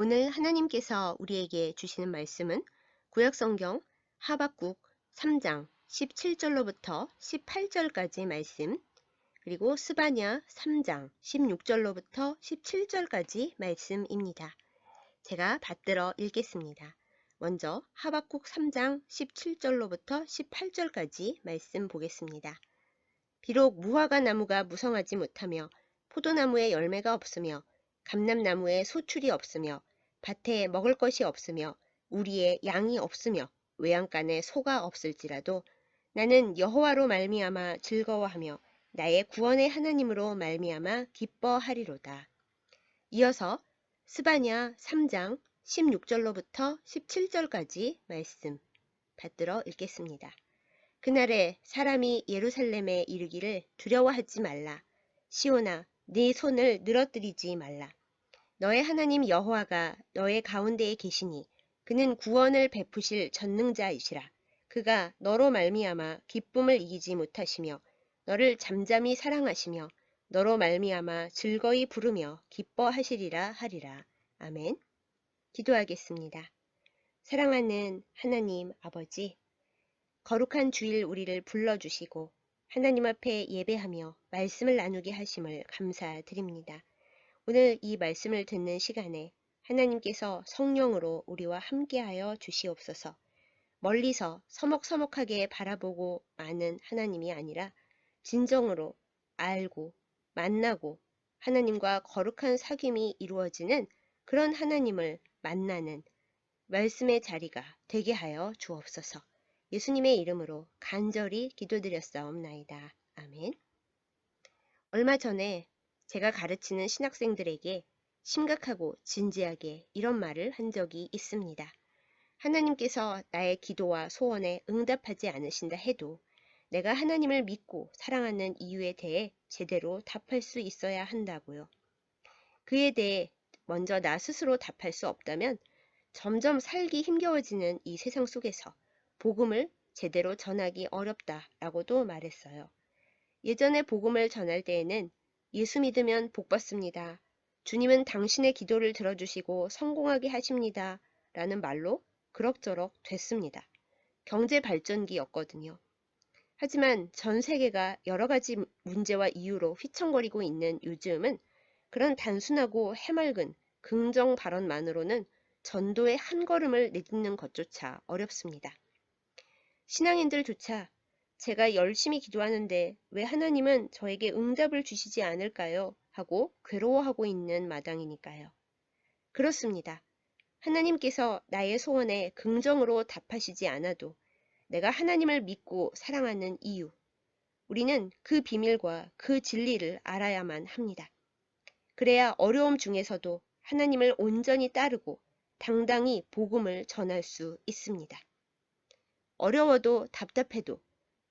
오늘 하나님께서 우리에게 주시는 말씀은 구약성경 하박국 3장 17절로부터 18절까지 말씀, 그리고 스바냐 3장 16절로부터 17절까지 말씀입니다. 제가 받들어 읽겠습니다. 먼저 하박국 3장 17절로부터 18절까지 말씀 보겠습니다. 비록 무화과 나무가 무성하지 못하며 포도나무에 열매가 없으며 감람나무에 소출이 없으며 밭에 먹을 것이 없으며 우리의 양이 없으며 외양간에 소가 없을지라도 나는 여호와로 말미암아 즐거워하며 나의 구원의 하나님으로 말미암아 기뻐하리로다. 이어서 스바냐 3장 16절로부터 17절까지 말씀 받들어 읽겠습니다. 그날에 사람이 예루살렘에 이르기를 두려워하지 말라. 시온아, 네 손을 늘어뜨리지 말라. 너의 하나님 여호와가 너의 가운데에 계시니 그는 구원을 베푸실 전능자이시라. 그가 너로 말미암아 기쁨을 이기지 못하시며 너를 잠잠히 사랑하시며 너로 말미암아 즐거이 부르며 기뻐하시리라 하리라. 아멘. 기도하겠습니다. 사랑하는 하나님 아버지, 거룩한 주일 우리를 불러주시고 하나님 앞에 예배하며 말씀을 나누게 하심을 감사드립니다. 오늘 이 말씀을 듣는 시간에 하나님께서 성령으로 우리와 함께하여 주시옵소서. 멀리서 서먹서먹하게 바라보고 마는 하나님이 아니라 진정으로 알고 만나고 하나님과 거룩한 사귐이 이루어지는 그런 하나님을 만나는 말씀의 자리가 되게 하여 주옵소서. 예수님의 이름으로 간절히 기도드렸사옵나이다. 아멘. 얼마 전에 제가 가르치는 신학생들에게 심각하고 진지하게 이런 말을 한 적이 있습니다. 하나님께서 나의 기도와 소원에 응답하지 않으신다 해도 내가 하나님을 믿고 사랑하는 이유에 대해 제대로 답할 수 있어야 한다고요. 그에 대해 먼저 나 스스로 답할 수 없다면 점점 살기 힘겨워지는 이 세상 속에서 복음을 제대로 전하기 어렵다라고도 말했어요. 예전에 복음을 전할 때에는 예수 믿으면 복 받습니다. 주님은 당신의 기도를 들어주시고 성공하게 하십니다. 라는 말로 그럭저럭 됐습니다. 경제 발전기였거든요. 하지만 전 세계가 여러 가지 문제와 이유로 휘청거리고 있는 요즘은 그런 단순하고 해맑은 긍정 발언만으로는 전도의 한 걸음을 내딛는 것조차 어렵습니다. 신앙인들조차 제가 열심히 기도하는데 왜 하나님은 저에게 응답을 주시지 않을까요? 하고 괴로워하고 있는 마당이니까요. 그렇습니다. 하나님께서 나의 소원에 긍정으로 답하시지 않아도 내가 하나님을 믿고 사랑하는 이유, 우리는 그 비밀과 그 진리를 알아야만 합니다. 그래야 어려움 중에서도 하나님을 온전히 따르고 당당히 복음을 전할 수 있습니다. 어려워도 답답해도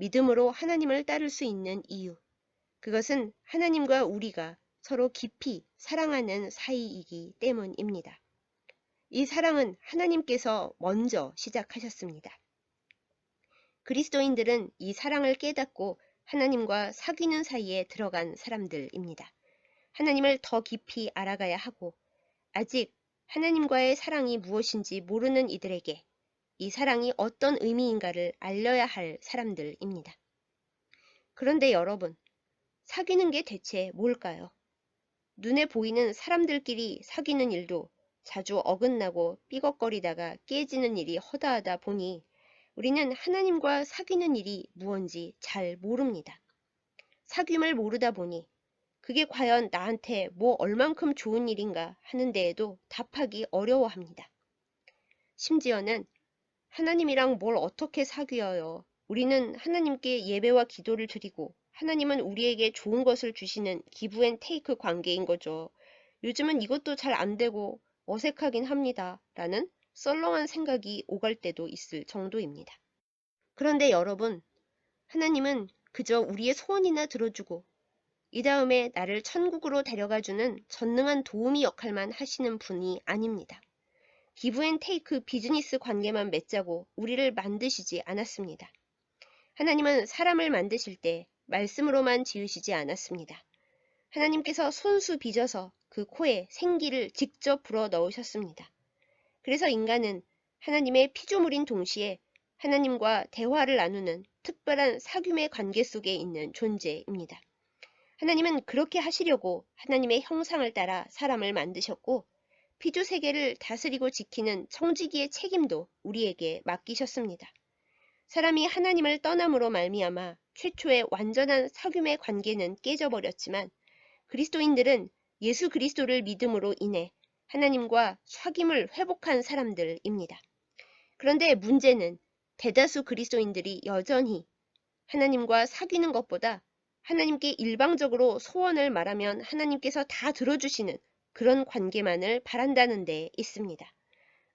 믿음으로 하나님을 따를 수 있는 이유. 그것은 하나님과 우리가 서로 깊이 사랑하는 사이이기 때문입니다. 이 사랑은 하나님께서 먼저 시작하셨습니다. 그리스도인들은 이 사랑을 깨닫고 하나님과 사귀는 사이에 들어간 사람들입니다. 하나님을 더 깊이 알아가야 하고 아직 하나님과의 사랑이 무엇인지 모르는 이들에게 이 사랑이 어떤 의미인가를 알려야 할 사람들입니다. 그런데 여러분, 사귀는 게 대체 뭘까요? 눈에 보이는 사람들끼리 사귀는 일도 자주 어긋나고 삐걱거리다가 깨지는 일이 허다하다 보니 우리는 하나님과 사귀는 일이 무언지 잘 모릅니다. 사귐을 모르다 보니 그게 과연 나한테 뭐 얼만큼 좋은 일인가 하는 데에도 답하기 어려워합니다. 심지어는 하나님이랑 뭘 어떻게 사귀어요? 우리는 하나님께 예배와 기도를 드리고 하나님은 우리에게 좋은 것을 주시는 기브 앤 테이크 관계인 거죠. 요즘은 이것도 잘 안 되고 어색하긴 합니다. 라는 썰렁한 생각이 오갈 때도 있을 정도입니다. 그런데 여러분, 하나님은 그저 우리의 소원이나 들어주고 이 다음에 나를 천국으로 데려가주는 전능한 도우미 역할만 하시는 분이 아닙니다. 기브앤테이크 비즈니스 관계만 맺자고 우리를 만드시지 않았습니다. 하나님은 사람을 만드실 때 말씀으로만 지으시지 않았습니다. 하나님께서 손수 빚어서 그그 코에 생기를 직접 불어 넣으셨습니다. 그래서 인간은 하나님의 피조물인 동시에 하나님과 대화를 나누는 특별한 사귐의 관계 속에 있는 존재입니다. 하나님은 그렇게 하시려고 하나님의 형상을 따라 사람을 만드셨고 피조 세계를 다스리고 지키는 청지기의 책임도 우리에게 맡기셨습니다. 사람이 하나님을 떠남으로 말미암아 최초의 완전한 사귐의 관계는 깨져버렸지만 그리스도인들은 예수 그리스도를 믿음으로 인해 하나님과 사귐을 회복한 사람들입니다. 그런데 문제는 대다수 그리스도인들이 여전히 하나님과 사귀는 것보다 하나님께 일방적으로 소원을 말하면 하나님께서 다 들어주시는 그런 관계만을 바란다는 데 있습니다.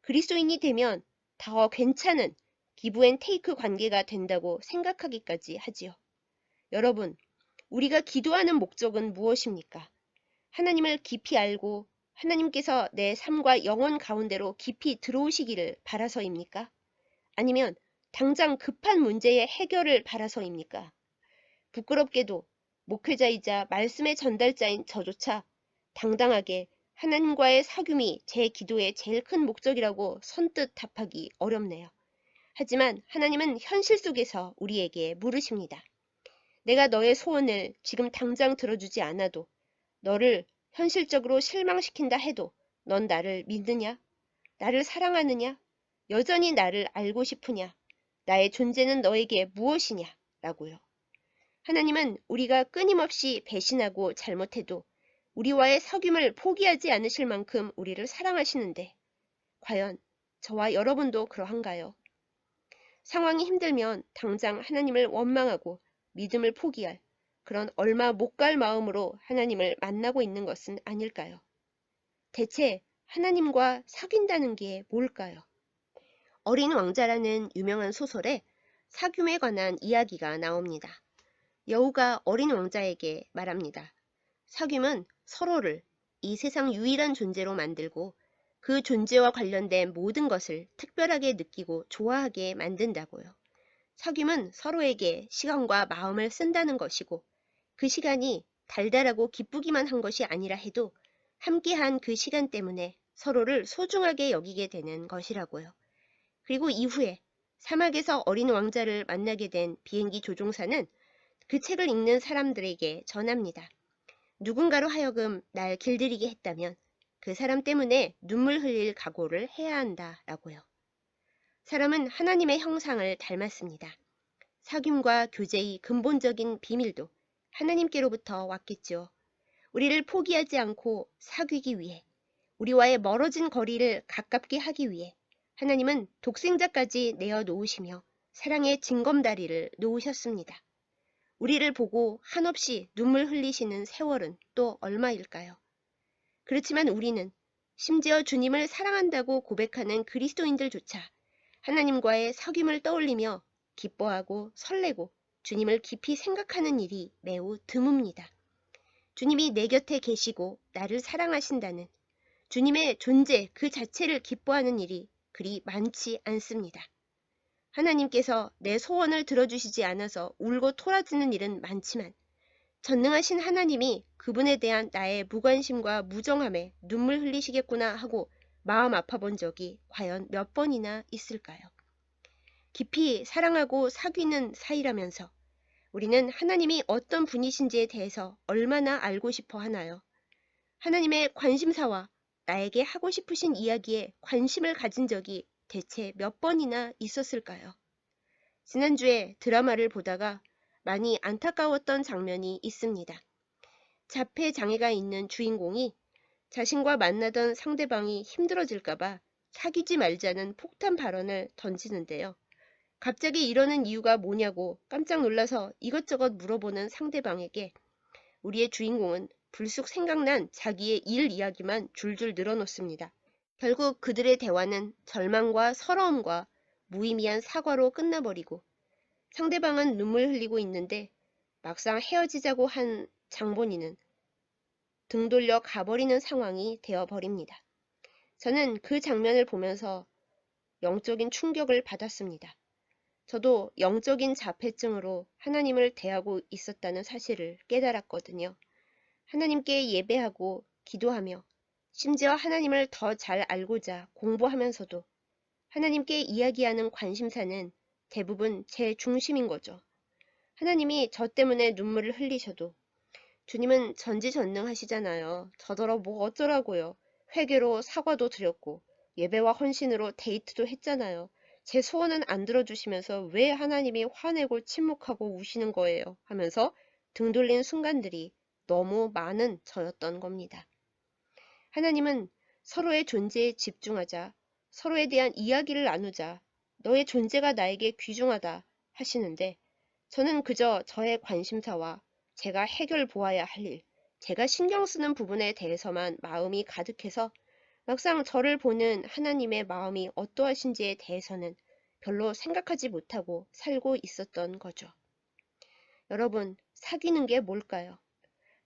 그리스도인이 되면 더 괜찮은 기브앤테이크 관계가 된다고 생각하기까지 하지요. 여러분, 우리가 기도하는 목적은 무엇입니까? 하나님을 깊이 알고 하나님께서 내 삶과 영혼 가운데로 깊이 들어오시기를 바라서입니까? 아니면 당장 급한 문제의 해결을 바라서입니까? 부끄럽게도 목회자이자 말씀의 전달자인 저조차 당당하게 하나님과의 사귐이 제 기도의 제일 큰 목적이라고 선뜻 답하기 어렵네요. 하지만 하나님은 현실 속에서 우리에게 물으십니다. 내가 너의 소원을 지금 당장 들어주지 않아도 너를 현실적으로 실망시킨다 해도 넌 나를 믿느냐? 나를 사랑하느냐? 여전히 나를 알고 싶으냐? 나의 존재는 너에게 무엇이냐? 라고요. 하나님은 우리가 끊임없이 배신하고 잘못해도 우리와의 사귐을 포기하지 않으실 만큼 우리를 사랑하시는데 과연 저와 여러분도 그러한가요? 상황이 힘들면 당장 하나님을 원망하고 믿음을 포기할 그런 얼마 못 갈 마음으로 하나님을 만나고 있는 것은 아닐까요? 대체 하나님과 사귄다는 게 뭘까요? 어린 왕자라는 유명한 소설에 사귐에 관한 이야기가 나옵니다. 여우가 어린 왕자에게 말합니다. 사귐은 서로를 이 세상 유일한 존재로 만들고 그 존재와 관련된 모든 것을 특별하게 느끼고 좋아하게 만든다고요. 사귐은 서로에게 시간과 마음을 쓴다는 것이고 그 시간이 달달하고 기쁘기만 한 것이 아니라 해도 함께한 그 시간 때문에 서로를 소중하게 여기게 되는 것이라고요. 그리고 이후에 사막에서 어린 왕자를 만나게 된 비행기 조종사는 그 책을 읽는 사람들에게 전합니다. 누군가로 하여금 날 길들이게 했다면 그 사람 때문에 눈물 흘릴 각오를 해야 한다라고요. 사람은 하나님의 형상을 닮았습니다. 사귐과 교제의 근본적인 비밀도 하나님께로부터 왔겠죠. 우리를 포기하지 않고 사귀기 위해 우리와의 멀어진 거리를 가깝게 하기 위해 하나님은 독생자까지 내어 놓으시며 사랑의 징검다리를 놓으셨습니다. 우리를 보고 한없이 눈물 흘리시는 세월은 또 얼마일까요? 그렇지만 우리는 심지어 주님을 사랑한다고 고백하는 그리스도인들조차 하나님과의 사귐을 떠올리며 기뻐하고 설레고 주님을 깊이 생각하는 일이 매우 드뭅니다. 주님이 내 곁에 계시고 나를 사랑하신다는 주님의 존재 그 자체를 기뻐하는 일이 그리 많지 않습니다. 하나님께서 내 소원을 들어주시지 않아서 울고 토라지는 일은 많지만 전능하신 하나님이 그분에 대한 나의 무관심과 무정함에 눈물 흘리시겠구나 하고 마음 아파 본 적이 과연 몇 번이나 있을까요? 깊이 사랑하고 사귀는 사이라면서 우리는 하나님이 어떤 분이신지에 대해서 얼마나 알고 싶어 하나요? 하나님의 관심사와 나에게 하고 싶으신 이야기에 관심을 가진 적이 대체 몇 번이나 있었을까요? 지난주에 드라마를 보다가 많이 안타까웠던 장면이 있습니다. 자폐 장애가 있는 주인공이 자신과 만나던 상대방이 힘들어질까봐 사귀지 말자는 폭탄 발언을 던지는데요. 갑자기 이러는 이유가 뭐냐고 깜짝 놀라서 이것저것 물어보는 상대방에게 우리의 주인공은 불쑥 생각난 자기의 일 이야기만 줄줄 늘어놓습니다. 결국 그들의 대화는 절망과 서러움과 무의미한 사과로 끝나버리고 상대방은 눈물 흘리고 있는데 막상 헤어지자고 한 장본인은 등 돌려 가버리는 상황이 되어버립니다. 저는 그 장면을 보면서 영적인 충격을 받았습니다. 저도 영적인 자폐증으로 하나님을 대하고 있었다는 사실을 깨달았거든요. 하나님께 예배하고 기도하며 심지어 하나님을 더 잘 알고자 공부하면서도 하나님께 이야기하는 관심사는 대부분 제 중심인 거죠. 하나님이 저 때문에 눈물을 흘리셔도 주님은 전지전능하시잖아요. 저더러 뭐 어쩌라고요. 회개로 사과도 드렸고 예배와 헌신으로 데이트도 했잖아요. 제 소원은 안 들어주시면서 왜 하나님이 화내고 침묵하고 우시는 거예요 하면서 등 돌린 순간들이 너무 많은 저였던 겁니다. 하나님은 서로의 존재에 집중하자, 서로에 대한 이야기를 나누자, 너의 존재가 나에게 귀중하다 하시는데 저는 그저 저의 관심사와 제가 해결 보아야 할 일, 제가 신경 쓰는 부분에 대해서만 마음이 가득해서 막상 저를 보는 하나님의 마음이 어떠하신지에 대해서는 별로 생각하지 못하고 살고 있었던 거죠. 여러분, 사귀는 게 뭘까요?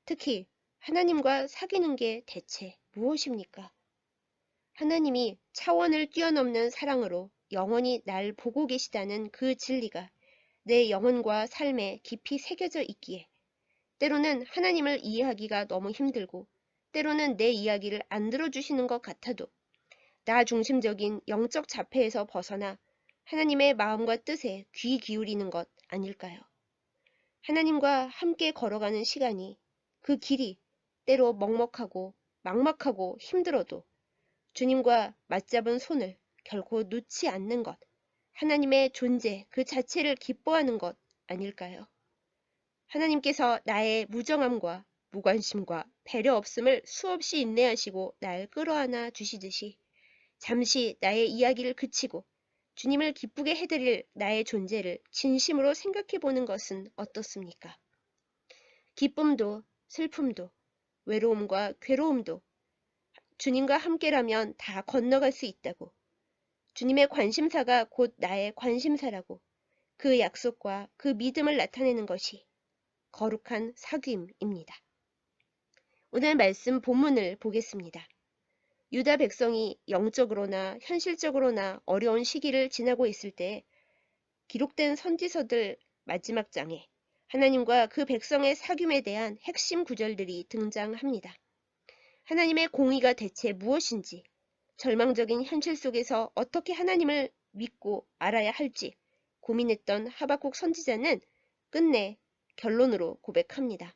특히 하나님과 사귀는 게 대체 무엇입니까? 하나님이 차원을 뛰어넘는 사랑으로 영원히 날 보고 계시다는 그 진리가 내 영혼과 삶에 깊이 새겨져 있기에 때로는 하나님을 이해하기가 너무 힘들고 때로는 내 이야기를 안 들어주시는 것 같아도 나 중심적인 영적 자폐에서 벗어나 하나님의 마음과 뜻에 귀 기울이는 것 아닐까요? 하나님과 함께 걸어가는 시간이 그 길이 때로 먹먹하고 막막하고 힘들어도 주님과 맞잡은 손을 결코 놓지 않는 것, 하나님의 존재 그 자체를 기뻐하는 것 아닐까요? 하나님께서 나의 무정함과 무관심과 배려 없음을 수없이 인내하시고 날 끌어안아 주시듯이 잠시 나의 이야기를 그치고 주님을 기쁘게 해드릴 나의 존재를 진심으로 생각해 보는 것은 어떻습니까? 기쁨도 슬픔도 외로움과 괴로움도 주님과 함께라면 다 건너갈 수 있다고 주님의 관심사가 곧 나의 관심사라고 그 약속과 그 믿음을 나타내는 것이 거룩한 사귐입니다. 오늘 말씀 본문을 보겠습니다. 유다 백성이 영적으로나 현실적으로나 어려운 시기를 지나고 있을 때 기록된 선지서들 마지막 장에 하나님과 그 백성의 사귐에 대한 핵심 구절들이 등장합니다. 하나님의 공의가 대체 무엇인지, 절망적인 현실 속에서 어떻게 하나님을 믿고 알아야 할지 고민했던 하박국 선지자는 끝내 결론으로 고백합니다.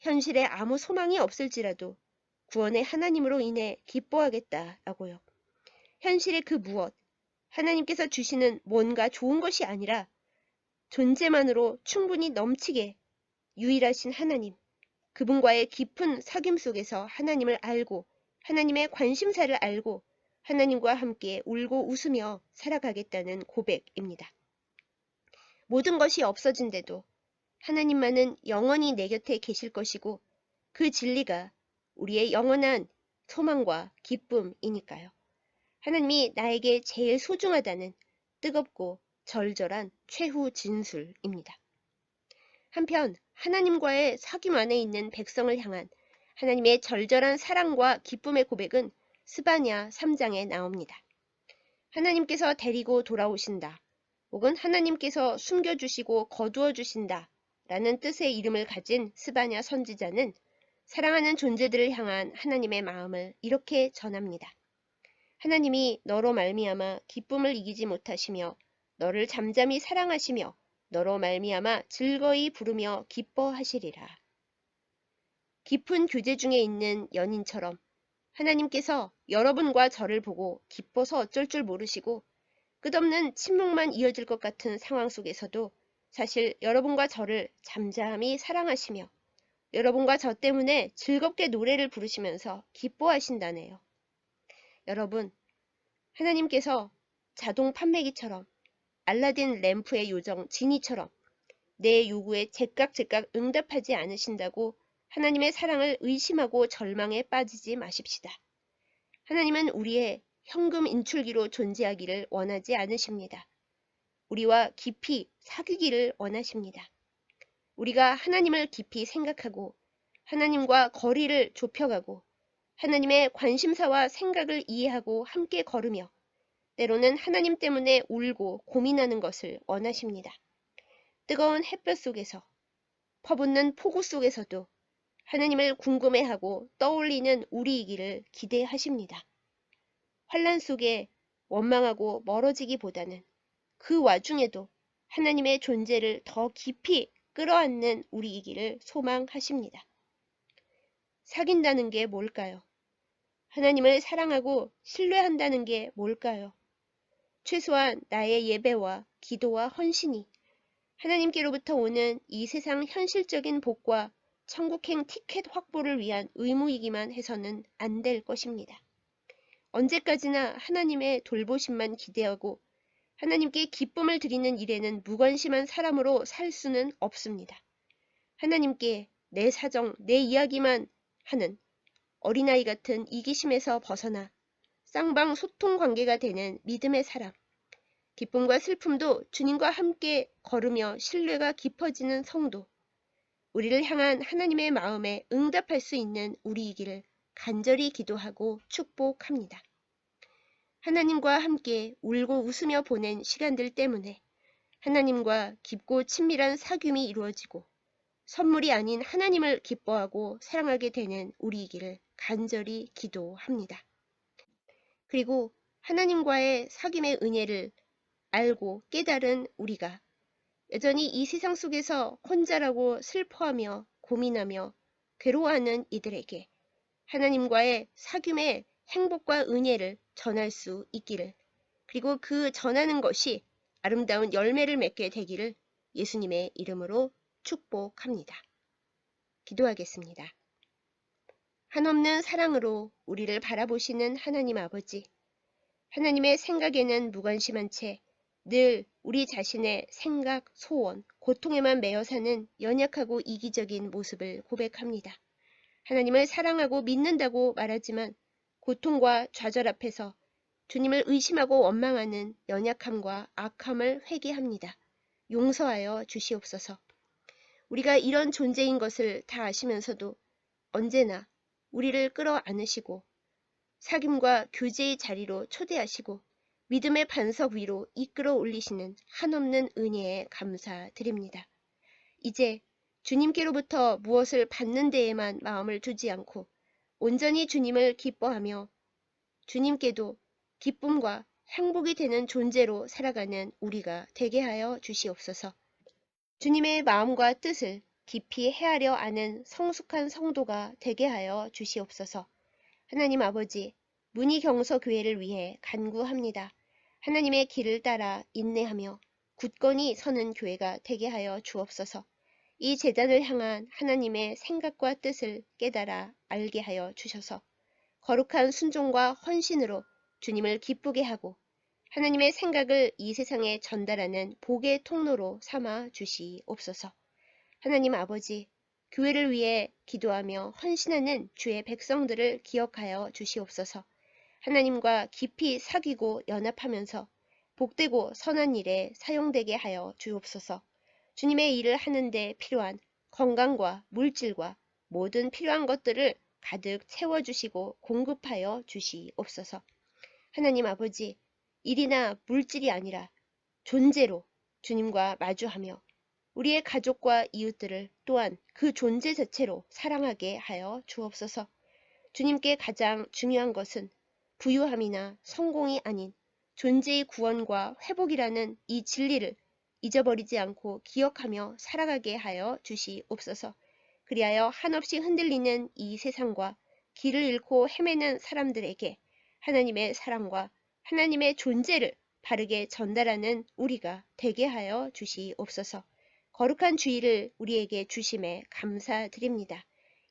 현실에 아무 소망이 없을지라도 구원의 하나님으로 인해 기뻐하겠다라고요. 현실의 그 무엇, 하나님께서 주시는 뭔가 좋은 것이 아니라 존재만으로 충분히 넘치게 유일하신 하나님, 그분과의 깊은 사귐 속에서 하나님을 알고 하나님의 관심사를 알고 하나님과 함께 울고 웃으며 살아가겠다는 고백입니다. 모든 것이 없어진데도 하나님만은 영원히 내 곁에 계실 것이고 그 진리가 우리의 영원한 소망과 기쁨이니까요. 하나님이 나에게 제일 소중하다는 뜨겁고 절절한 최후 진술입니다. 한편 하나님과의 사귐 안에 있는 백성을 향한 하나님의 절절한 사랑과 기쁨의 고백은 스바냐 3장에 나옵니다. 하나님께서 데리고 돌아오신다. 혹은 하나님께서 숨겨주시고 거두어 주신다. 라는 뜻의 이름을 가진 스바냐 선지자는 사랑하는 존재들을 향한 하나님의 마음을 이렇게 전합니다. 하나님이 너로 말미암아 기쁨을 이기지 못하시며 너를 잠잠히 사랑하시며 너로 말미암아 즐거이 부르며 기뻐하시리라. 깊은 교제 중에 있는 연인처럼 하나님께서 여러분과 저를 보고 기뻐서 어쩔 줄 모르시고 끝없는 침묵만 이어질 것 같은 상황 속에서도 사실 여러분과 저를 잠잠히 사랑하시며 여러분과 저 때문에 즐겁게 노래를 부르시면서 기뻐하신다네요. 여러분, 하나님께서 자동 판매기처럼 알라딘 램프의 요정 지니처럼 내 요구에 제깍제깍 응답하지 않으신다고 하나님의 사랑을 의심하고 절망에 빠지지 마십시다. 하나님은 우리의 현금 인출기로 존재하기를 원하지 않으십니다. 우리와 깊이 사귀기를 원하십니다. 우리가 하나님을 깊이 생각하고 하나님과 거리를 좁혀가고 하나님의 관심사와 생각을 이해하고 함께 걸으며 때로는 하나님 때문에 울고 고민하는 것을 원하십니다. 뜨거운 햇볕 속에서 퍼붓는 폭우 속에서도 하나님을 궁금해하고 떠올리는 우리이기를 기대하십니다. 환란 속에 원망하고 멀어지기보다는 그 와중에도 하나님의 존재를 더 깊이 끌어안는 우리이기를 소망하십니다. 사귄다는 게 뭘까요? 하나님을 사랑하고 신뢰한다는 게 뭘까요? 최소한 나의 예배와 기도와 헌신이 하나님께로부터 오는 이 세상 현실적인 복과 천국행 티켓 확보를 위한 의무이기만 해서는 안 될 것입니다. 언제까지나 하나님의 돌보심만 기대하고 하나님께 기쁨을 드리는 일에는 무관심한 사람으로 살 수는 없습니다. 하나님께 내 사정, 내 이야기만 하는 어린아이 같은 이기심에서 벗어나 쌍방 소통 관계가 되는 믿음의 사람. 기쁨과 슬픔도 주님과 함께 걸으며 신뢰가 깊어지는 성도. 우리를 향한 하나님의 마음에 응답할 수 있는 우리이기를 간절히 기도하고 축복합니다. 하나님과 함께 울고 웃으며 보낸 시간들 때문에 하나님과 깊고 친밀한 사귐이 이루어지고 선물이 아닌 하나님을 기뻐하고 사랑하게 되는 우리이기를 간절히 기도합니다. 그리고 하나님과의 사귐의 은혜를 알고 깨달은 우리가 여전히 이 세상 속에서 혼자라고 슬퍼하며 고민하며 괴로워하는 이들에게 하나님과의 사귐의 행복과 은혜를 전할 수 있기를 그리고 그 전하는 것이 아름다운 열매를 맺게 되기를 예수님의 이름으로 축복합니다. 기도하겠습니다. 한없는 사랑으로 우리를 바라보시는 하나님 아버지, 하나님의 생각에는 무관심한 채 늘 우리 자신의 생각, 소원, 고통에만 매여 사는 연약하고 이기적인 모습을 고백합니다. 하나님을 사랑하고 믿는다고 말하지만 고통과 좌절 앞에서 주님을 의심하고 원망하는 연약함과 악함을 회개합니다. 용서하여 주시옵소서. 우리가 이런 존재인 것을 다 아시면서도 언제나 우리를 끌어안으시고 사귐과 교제의 자리로 초대하시고 믿음의 반석 위로 이끌어 올리시는 한없는 은혜에 감사드립니다. 이제 주님께로부터 무엇을 받는 데에만 마음을 두지 않고 온전히 주님을 기뻐하며 주님께도 기쁨과 행복이 되는 존재로 살아가는 우리가 되게 하여 주시옵소서. 주님의 마음과 뜻을 깊이 헤아려 아는 성숙한 성도가 되게 하여 주시옵소서. 하나님 아버지, 문희경서 교회를 위해 간구합니다. 하나님의 길을 따라 인내하며 굳건히 서는 교회가 되게 하여 주옵소서. 이 재단을 향한 하나님의 생각과 뜻을 깨달아 알게 하여 주셔서 거룩한 순종과 헌신으로 주님을 기쁘게 하고 하나님의 생각을 이 세상에 전달하는 복의 통로로 삼아 주시옵소서. 하나님 아버지, 교회를 위해 기도하며 헌신하는 주의 백성들을 기억하여 주시옵소서. 하나님과 깊이 사귀고 연합하면서 복되고 선한 일에 사용되게 하여 주옵소서. 주님의 일을 하는데 필요한 건강과 물질과 모든 필요한 것들을 가득 채워주시고 공급하여 주시옵소서. 하나님 아버지, 일이나 물질이 아니라 존재로 주님과 마주하며 우리의 가족과 이웃들을 또한 그 존재 자체로 사랑하게 하여 주옵소서. 주님께 가장 중요한 것은 부유함이나 성공이 아닌 존재의 구원과 회복이라는 이 진리를 잊어버리지 않고 기억하며 살아가게 하여 주시옵소서. 그리하여 한없이 흔들리는 이 세상과 길을 잃고 헤매는 사람들에게 하나님의 사랑과 하나님의 존재를 바르게 전달하는 우리가 되게 하여 주시옵소서. 거룩한 주의를 우리에게 주심에 감사드립니다.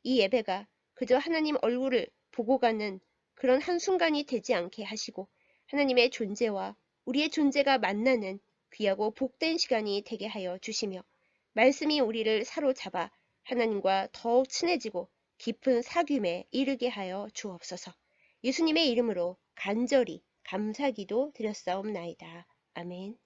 이 예배가 그저 하나님 얼굴을 보고 가는 그런 한순간이 되지 않게 하시고 하나님의 존재와 우리의 존재가 만나는 귀하고 복된 시간이 되게 하여 주시며 말씀이 우리를 사로잡아 하나님과 더욱 친해지고 깊은 사귐에 이르게 하여 주옵소서. 예수님의 이름으로 간절히 감사기도 드렸사옵나이다. 아멘.